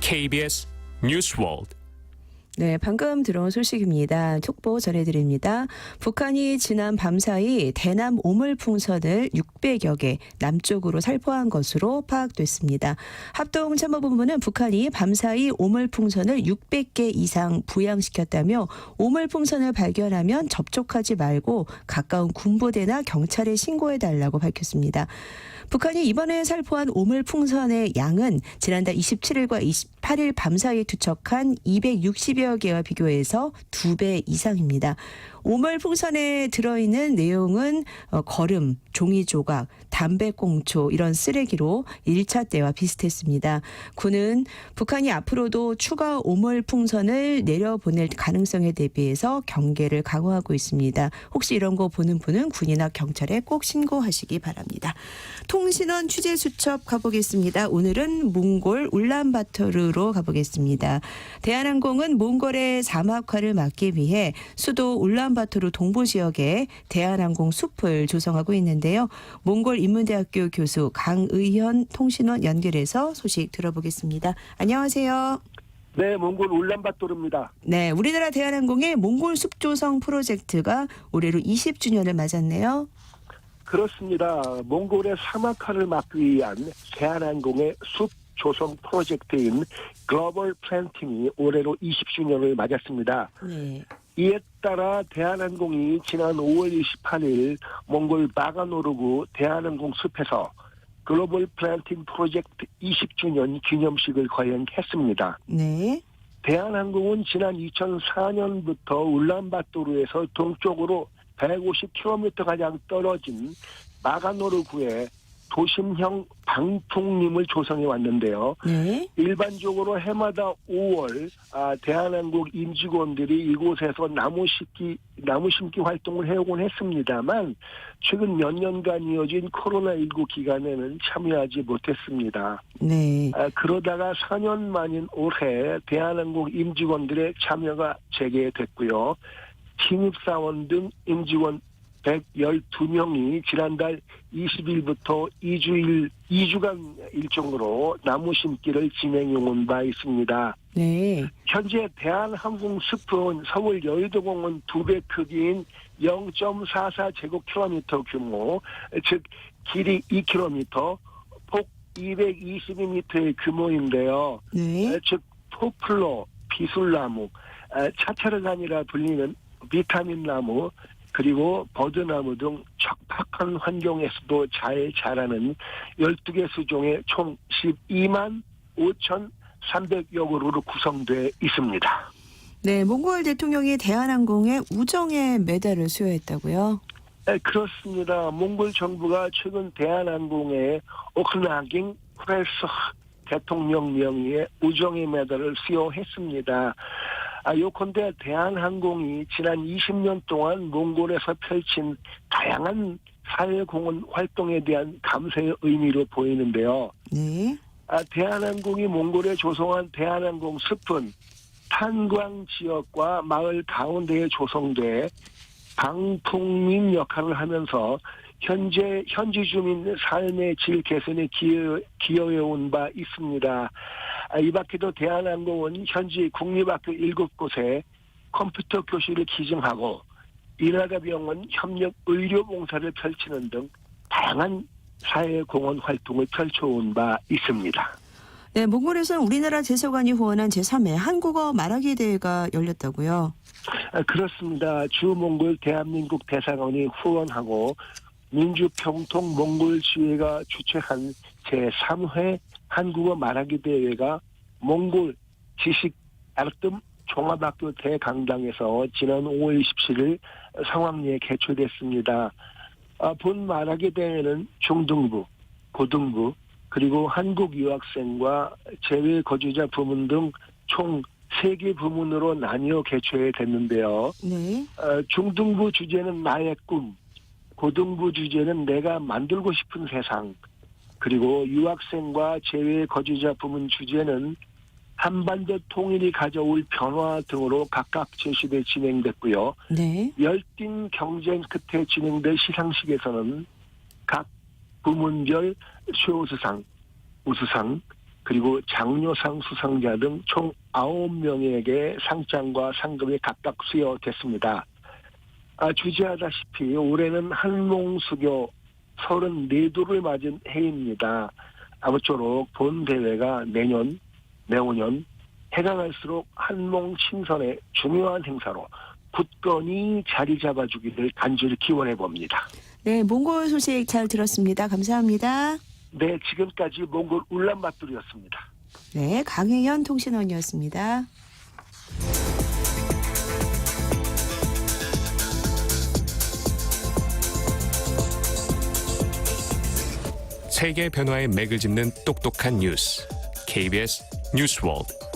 KBS 뉴스월드 네, 방금 들어온 소식입니다. 속보 전해드립니다. 북한이 지난 밤사이 대남 오물 풍선을 600여 개 남쪽으로 살포한 것으로 파악됐습니다. 합동참모본부는 북한이 밤사이 오물 풍선을 600개 이상 부양시켰다며 오물 풍선을 발견하면 접촉하지 말고 가까운 군부대나 경찰에 신고해달라고 밝혔습니다. 북한이 이번에 살포한 오물 풍선의 양은 지난달 27일과 28일 밤사이에 투척한 260여 개와 비교해서 두 배 이상입니다. 오물 풍선에 들어있는 내용은 어, 거름, 종이 조각, 담배 꽁초 이런 쓰레기로 1차 때와 비슷했습니다. 군은 북한이 앞으로도 추가 오물 풍선을 내려보낼 가능성에 대비해서 경계를 강화하고 있습니다. 혹시 이런 거 보는 분은 군이나 경찰에 꼭 신고하시기 바랍니다. 통신원 취재 수첩 가보겠습니다. 오늘은 몽골 울란바토르로 가보겠습니다. 대한항공은 몽골 의 사막화를 막기 위해 수도 울란바토르 동부 지역에 대한항공 숲을 조성하고 있는데요. 몽골 인문대학교 교수 강의현 통신원 연결해서 소식 들어보겠습니다. 안녕하세요. 네, 몽골 울란바토르입니다. 네, 우리나라 대한항공의 몽골 숲 조성 프로젝트가 올해로 20주년을 맞았네요. 그렇습니다. 몽골의 사막화를 막기 위한 대한항공의 숲 조성 프로젝트인 글로벌 플랜팅이 올해로 20주년을 맞았습니다. 네. 이에 따라 대한항공이 지난 5월 28일 몽골 바가노르구 대한항공 숲에서 글로벌 플랜팅 프로젝트 20주년 기념식을 거행했습니다. 네. 대한항공은 지난 2004년부터 울란바토르에서 동쪽으로 150km 가량 떨어진 마가노르구에 도심형 방풍림을 조성해 왔는데요. 네. 일반적으로 해마다 5월 아, 대한항공 임직원들이 이곳에서 나무 심기 나무 심기 활동을 해오곤 했습니다만 최근 몇 년간 이어진 코로나19 기간에는 참여하지 못했습니다. 네. 아, 그러다가 4년 만인 올해 대한항공 임직원들의 참여가 재개됐고요. 신입사원 등 임직원 112명이 지난달 20일부터 2주일, 2주간 일정으로 나무 심기를 진행해 온 바 있습니다. 네. 현재 대한항공 숲은 서울 여의도공원 두 배 크기인 0.44제곱킬로미터 규모, 즉 길이 2km, 폭 222m의 규모인데요. 네. 에, 즉 포플러, 비술나무, 에, 차차르간이라 불리는 비타민 나무, 그리고 버드나무 등 척박한 환경에서도 잘 자라는 12개 수종의 총 12만 5,300여 그루로 구성되어 있습니다. 네, 몽골 대통령이 대한항공의 우정의 메달을 수여했다고요? 네, 그렇습니다. 몽골 정부가 최근 대한항공의 오크나깅 프레스 대통령 명의의 우정의 메달을 수여했습니다. 아, 요컨대 대한항공이 지난 20년 동안 몽골에서 펼친 다양한 사회공헌 활동에 대한 감사의 의미로 보이는데요. 네. 아, 대한항공이 몽골에 조성한 대한항공 숲은 탄광 지역과 마을 가운데에 조성돼 방풍민 역할을 하면서 현재 현지 주민 삶의 질 개선에 기여, 기여해 온 바 있습니다. 아, 이 밖에도 대한항공은 현지 국립학교 7곳에 컴퓨터 교실을 기증하고 인하가병원 협력 의료 봉사를 펼치는 등 다양한 사회 공헌 활동을 펼쳐온 바 있습니다. 네, 몽골에서는 우리나라 대사관이 후원한 제3회 한국어 말하기 대회가 열렸다고요? 아, 그렇습니다. 주 몽골 대한민국 대사관이 후원하고 민주평통 몽골 지회가 주최한 제3회 한국어 말하기 대회가 몽골 지식 알뜸 종합학교 대강당에서 지난 5월 27일 상황리에 개최됐습니다. 아, 본 말하기 대회는 중등부, 고등부, 그리고 한국 유학생과 재외 거주자 부문 등총 3개 부문으로 나뉘어 개최됐는데요. 네. 어, 중등부 주제는 나의 꿈, 고등부 주제는 내가 만들고 싶은 세상, 그리고 유학생과 재외 거주자 부문 주제는 한반도 통일이 가져올 변화 등으로 각각 제시돼 진행됐고요. 네. 열띤 경쟁 끝에 진행된 시상식에서는 각 부문별 최우수상, 우수상, 그리고 장려상 수상자 등 총 9명에게 상장과 상금이 각각 수여됐습니다. 아, 주지하다시피 올해는 한몽수교 34도를 맞은 해입니다. 아무쪼록 본 대회가 내년, 내후년 해가 갈수록 한몽 친선의 중요한 행사로 굳건히 자리 잡아주기를 간절히 기원해 봅니다. 네, 몽골 소식 잘 들었습니다. 감사합니다. 네, 지금까지 몽골 울란바토르였습니다. 네, 강혜연 통신원이었습니다. 세계 변화의 맥을 짚는 똑똑한 뉴스. KBS 뉴스월드.